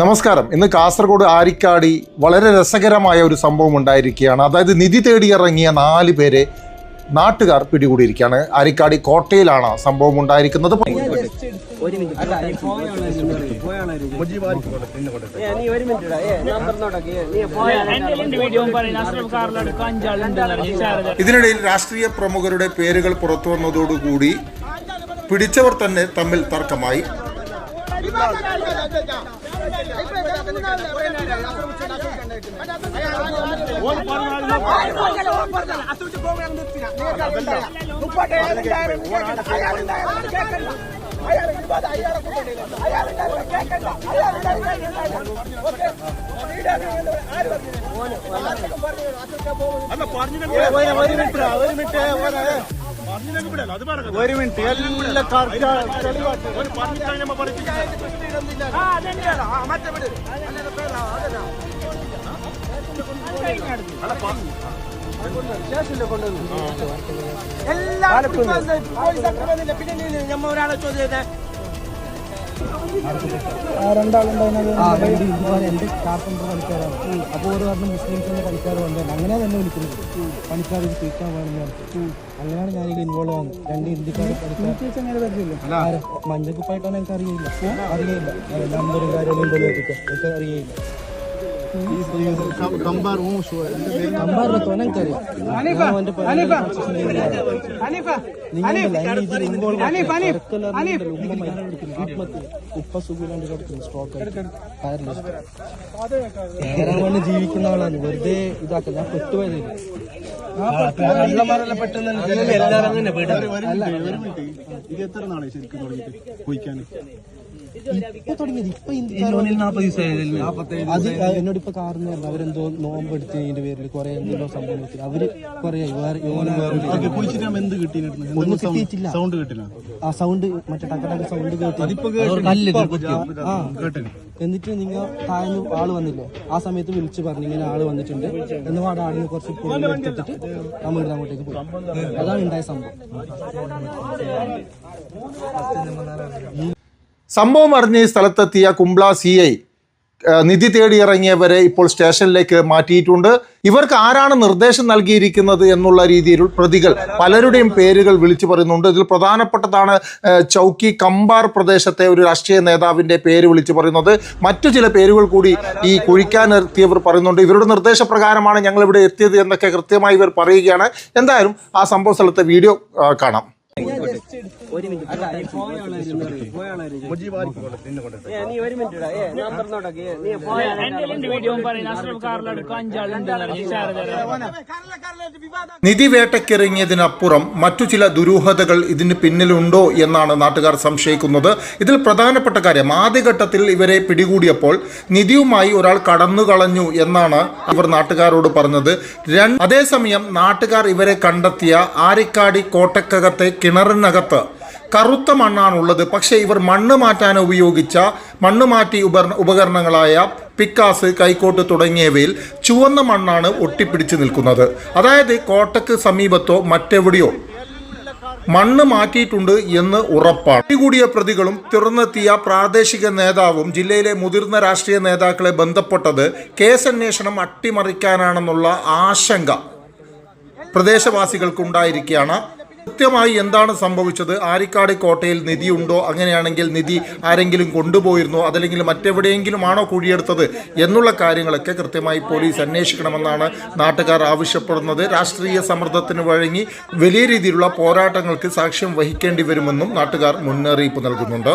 നമസ്കാരം. ഇന്ന് കാസർഗോഡ് ആരിക്കാടി വളരെ രസകരമായ ഒരു സംഭവം ഉണ്ടായിരിക്കുകയാണ്. അതായത് നിധി തേടി ഇറങ്ങിയ നാല് പേരെ നാട്ടുകാർ പിടികൂടിയിരിക്കുകയാണ്. ആരിക്കാടി കോട്ടയിലാണ് സംഭവം ഉണ്ടായിരിക്കുന്നത്. ഇതിനിടയിൽ രാഷ്ട്രീയ പ്രമുഖരുടെ പേരുകൾ പുറത്തു വന്നതോടുകൂടി പിടിച്ചവർ തന്നെ തമ്മിൽ ഇടാ. ഏ നമ്പർ നോട്ടൊക്കെ നീ പോയാണ് വീഡിയോ പറയുന്ന മിനിറ്റ്. എല്ലാ അഞ്ചാളുണ്ട് ഇതിനിടയിൽ പിന്നെ പ്രമുഖരുടെ ഒരാളെ ചോദ്യം വന്നതോടുകൂടി എല്ലാ എന്റെ കാർപ്പന്റർ പണിക്കാരാണ് അപ്പോൾ ഒരു പറഞ്ഞ മുസ്ലിംസിന്റെ പണിക്കാർ വന്നത് അങ്ങനെ തന്നെ വിളിക്കുന്നത്. പണിക്കാർ ഇത് കുയിക്കാൻ പാടില്ല അങ്ങനെയാണ് ഞാനിത് ഇൻവോൾവ് ആവുന്നത്. രണ്ട് ഇന്ത്യക്കാർ പണിക്കാർ? മഞ്ഞക്കുപ്പായിട്ടാണ് എനിക്ക് അറിയില്ല. അറിയില്ല നമ്പറും കാര്യങ്ങളും എനിക്ക് അറിയില്ല കമ്പാർ ഉപ്പ കിടക്കുന്നു സ്ട്രോക്ക് ജീവിക്കുന്ന ആളാണ് വെറുതെ ഇതാക്ക ഞാൻ പെട്ടുപോയത് ഇത് എത്ര നാളെ ശരിക്കും തുടങ്ങിയിട്ട് കുയിക്കാൻ ഇപ്പൊ തുടങ്ങിയത് ഇപ്പൊ അത് എന്നോട് ഇപ്പൊ കാരണമല്ല അവരെന്തോ നോമ്പ് എടുത്തതിന്റെ പേരിൽ കുറെ എന്തെല്ലോ സംഭവം വെച്ചു അവർ കുറെ ഒന്നും കിട്ടിയിട്ടില്ല സൗണ്ട് കിട്ടില്ല ആ സൗണ്ട് മറ്റേ ടക്കടക്ക ടക്ക സൗണ്ട് കേട്ടു എന്നിട്ട് നിങ്ങൾ താഴ്ന്നു ആൾ വന്നില്ലേ ആ സമയത്ത് വിളിച്ചു പറഞ്ഞു ഇങ്ങനെ ആൾ വന്നിട്ടുണ്ട് എന്ന് പാടെ ആടിന് കുറച്ച് പൊടി എടുത്തിട്ട് നമ്മൾ അങ്ങോട്ടേക്ക് പോയി അതാണ് ഉണ്ടായ സംഭവം സംഭവം അറിഞ്ഞ് സ്ഥലത്തെത്തിയ കുംബ്ല സി ഐ നിധി തേടിയിറങ്ങിയവരെ ഇപ്പോൾ സ്റ്റേഷനിലേക്ക് മാറ്റിയിട്ടുണ്ട്. ഇവർക്ക് ആരാണ് നിർദ്ദേശം നൽകിയിരിക്കുന്നത് എന്നുള്ള രീതിയിൽ പ്രതികൾ പലരുടെയും പേരുകൾ വിളിച്ചു പറയുന്നുണ്ട്. ഇതിൽ പ്രധാനപ്പെട്ടതാണ് ചൗക്കി കമ്പാർ പ്രദേശത്തെ ഒരു രാഷ്ട്രീയ നേതാവിന്റെ പേര് വിളിച്ചു പറയുന്നത്. മറ്റു ചില പേരുകൾ കൂടി ഈ കുഴിക്കാൻ എത്തിയവർ പറയുന്നുണ്ട്. ഇവരുടെ നിർദ്ദേശപ്രകാരമാണ് ഞങ്ങൾ ഇവിടെ എത്തിയത് എന്നൊക്കെ കൃത്യമായി ഇവർ പറയുകയാണ്. എന്തായാലും ആ സംഭവ സ്ഥലത്തെ വീഡിയോ കാണാം. ഒരു മിനിറ്റ്. അല്ല നീ പോയാണ് ഏ നീ ഒരു മിനിറ്റ് നിധി വേട്ടക്കിറങ്ങിയതിനപ്പുറം മറ്റു ചില ദുരൂഹതകൾ ഇതിന് പിന്നിലുണ്ടോ എന്നാണ് നാട്ടുകാർ സംശയിക്കുന്നത്. ഇതിൽ പ്രധാനപ്പെട്ട കാര്യം ആദ്യഘട്ടത്തിൽ ഇവരെ പിടികൂടിയപ്പോൾ നിധിയുമായി ഒരാൾ കടന്നു കളഞ്ഞു എന്നാണ് ഇവർ നാട്ടുകാരോട് പറഞ്ഞത്. അതേസമയം നാട്ടുകാർ ഇവരെ കണ്ടെത്തിയ ആരിക്കാടി കോട്ടക്കകത്തെ കിണറിനകത്ത് കറുത്ത മണ്ണാണുള്ളത്. പക്ഷേ ഇവർ മണ്ണ് മാറ്റാൻ ഉപയോഗിച്ച മണ്ണ് മാറ്റി ഉപകരണ ഉപകരണങ്ങളായ പിക്കാസ് കൈക്കോട്ട് തുടങ്ങിയവയിൽ ചുവന്ന മണ്ണാണ് ഒട്ടിപ്പിടിച്ച് നിൽക്കുന്നത്. അതായത് കോട്ടക്ക് സമീപത്തോ മറ്റെവിടെയോ. മണ്ണ് മാറ്റിയിട്ടുണ്ട് എന്ന് ഉറപ്പാണ്. പിടികൂടിയ പ്രതികളും തുറന്നെത്തിയ പ്രാദേശിക നേതാവും ജില്ലയിലെ മുതിർന്ന രാഷ്ട്രീയ നേതാക്കളെ ബന്ധപ്പെട്ടത് കേസന്വേഷണം അട്ടിമറിക്കാനാണെന്നുള്ള ആശങ്ക പ്രദേശവാസികൾക്കുണ്ടായിരിക്കുകയാണ്. കൃത്യമായി എന്താണ് സംഭവിച്ചത്? ആരിക്കാട് കോട്ടയിൽ നിധി ഉണ്ടോ അങ്ങനെയാണെങ്കിൽ നിധി ആരെങ്കിലും കൊണ്ടുപോയിരുന്നോ? അതല്ലെങ്കിൽ മറ്റെവിടെയെങ്കിലും ആണോ കുഴിയെടുത്തത്? എന്നുള്ള കാര്യങ്ങളൊക്കെ കൃത്യമായി പോലീസ് അന്വേഷിക്കണമെന്നാണ് നാട്ടുകാർ ആവശ്യപ്പെടുന്നത്. രാഷ്ട്രീയ സമ്മർദ്ദത്തിന് വഴങ്ങി വലിയ രീതിയിലുള്ള പോരാട്ടങ്ങൾക്ക് സാക്ഷ്യം വഹിക്കേണ്ടി വരുമെന്നും നാട്ടുകാർ മുന്നറിയിപ്പ് നൽകുന്നുണ്ട്.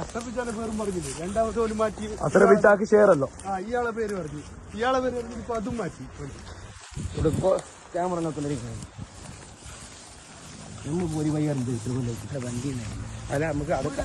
അഷ്ടപ്പിച്ചാലെ പേരും പറഞ്ഞില്ലേ? രണ്ടാമത്തെ പോലും മാറ്റി. അത്ര വിട്ടാക്കി ഷെയറല്ലോ? ആ ഇയാളെ പേര് പറഞ്ഞു. ഇയാളെ പേര് പറഞ്ഞു ഇപ്പൊ അതും മാറ്റി. ക്യാമറ നോക്കുന്നിരിക്കുന്നത് നമ്മൾ പോരി വൈകാറുണ്ട് വണ്ടി അല്ല നമുക്ക് അതൊക്കെ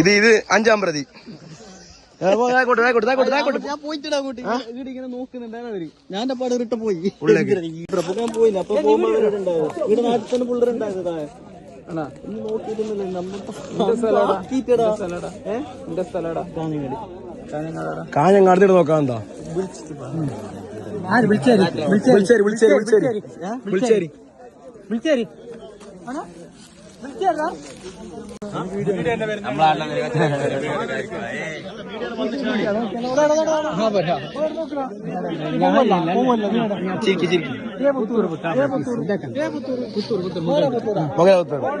ഇത് ഇത് അഞ്ചാം പ്രതി. ഞാൻ പോയിട്ടിടാ അങ്ങോട്ട്. ഇവിടെ ഇങ്ങനെ ഞാൻ പാട് ഇട്ട് പോയി. ഞാൻ പോയില്ല. അപ്പൊ പോകുമ്പോ ഇവിടെ നാട്ടിൽ തന്നെ എന്റെ സ്ഥലടാ കാഞ്ഞങ്ങാടി. നോക്കാൻ എന്താ വിളിച്ചേരി. വിളിച്ചേരി. വിളിച്ചേരി വിളിച്ചേരി വിളിച്ചേരി.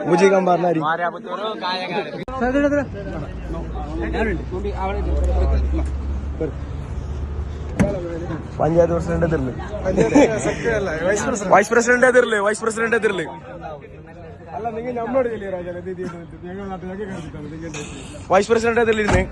മുജി കമ്പാറിനാരി പഞ്ചായത്ത് പ്രസിഡന്റ് എതിരിൽ. വൈസ് പ്രസിഡന്റ് എതിരിൽ വൈസ് പ്രസിഡന്റ് എതിരിൽ. Vice president എതിരിലിരുന്നേ.